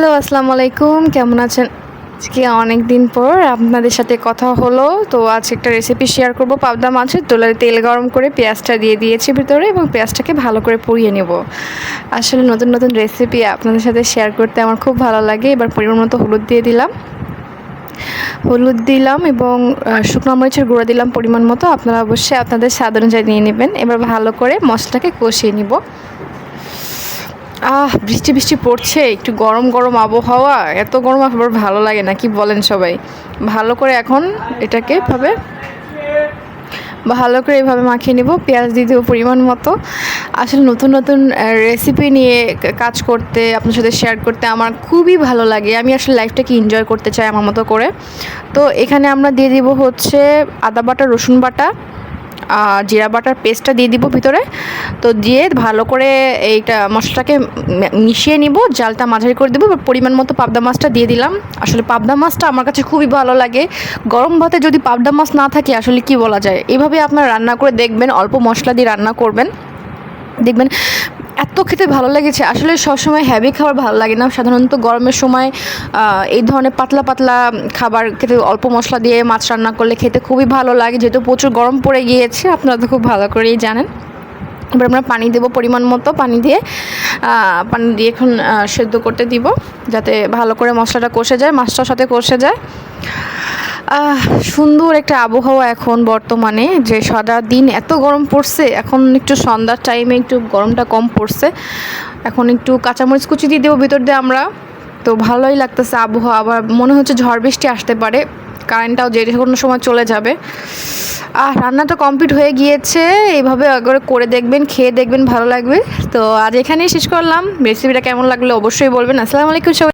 Hello আসসালামু আলাইকুম কেমন আছেন? আজকে অনেক দিন পর আপনাদের সাথে কথা হলো। তো আজ একটা রেসিপি শেয়ার করব। পাবদা মাছের তোলার তেল গরম করে পেঁয়াজটা দিয়ে দিয়েছি ভিতরে এবং পেঁয়াজটাকে ভালো করে পুড়িয়ে নেব। আসলে নতুন নতুন রেসিপি আপনাদের সাথে শেয়ার করতে আমার খুব ভালো লাগে। এবার পরিমাণ মতো হলুদ দিয়ে দিলাম। হলুদ দিলাম এবং শুকনো মরিচের গুঁড়ো দিলাম পরিমাণ মতো। আপনারা অবশ্যই আপনাদের স্বাদ অনুযায়ী নিয়ে নেবেন। এবার ভালো করে মশলাটাকে কষিয়ে নিব। আহ, বৃষ্টি বৃষ্টি পড়ছে, একটু গরম গরম আবহাওয়া, এত গরম আবার ভালো লাগে না, কি বলেন সবাই? ভালো করে এখন এটাকে ভাবে ভালো করে এভাবে মাখিয়ে নিব, পেঁয়াজ দিয়ে দেবো পরিমাণ মতো। আসলে নতুন নতুন রেসিপি নিয়ে কাজ করতে, আপনার সাথে শেয়ার করতে আমার খুবই ভালো লাগে। আমি আসলে লাইফটাকে এনজয় করতে চাই আমার মতো করে। তো এখানে আমরা দিয়ে দিব হচ্ছে আদা বাটা, রসুন বাটা জিরা বাটার পেস্টটা দিয়ে দিব ভিতরে। তো দিয়ে ভালো করে এইটা মশলাটাকে মিশিয়ে নিব, জালটা মাঝারি করে দেবো, পরিমাণ মতো পাবদা মাছটা দিয়ে দিলাম। আসলে পাবদা মাছটা আমার কাছে খুবই ভালো লাগে। গরম ভাতে যদি পাবদা মাছ না থাকে, আসলে কি বলা যায়? এভাবে আপনারা রান্না করে দেখবেন, অল্প মশলা দিয়ে রান্না করবেন। দেখবেন এত খেতে ভালো লেগেছে। আসলে সবসময় হ্যাভি খাবার ভালো লাগে না। সাধারণত গরমের সময় এই ধরনের পাতলা পাতলা খাবার খেতে অল্প মশলা দিয়ে মাছ রান্না করলে খেতে খুবই ভালো লাগে। যেহেতু প্রচুর গরম পড়ে গিয়েছে, আপনারা তো খুব ভালো করেই জানেন। এবার আমরা পানি দেবো পরিমাণ মতো, পানি দিয়ে পানি দিয়ে এখন সেদ্ধ করতে দিব। যাতে ভালো করে মশলাটা কষে যায়, মাছটার সাথে কষে যায়। সুন্দর একটা আবহাওয়া এখন বর্তমানে, যে সারা দিন এত গরম পড়ছে, এখন একটু সন্ধ্যার টাইমে একটু গরমটা কম পড়ছে। এখন একটু কাঁচামরিচ কুচি দিয়ে দেবো ভিতর দিয়ে আমরা। তো ভালোই লাগতেছে আবহাওয়া, আবার মনে হচ্ছে ঝড় বৃষ্টি আসতে পারে কারেন্টটাও যে কোনো সময় চলে যাবে। আর রান্নাটা কমপ্লিট হয়ে গিয়েছে, এইভাবে একবার করে দেখবেন, খেয়ে দেখবেন, ভালো লাগবে। তো আজ এখানেই শেষ করলাম। রেসিপিটা কেমন লাগল অবশ্যই বলবেন। আসসালামু আলাইকুম সবাই।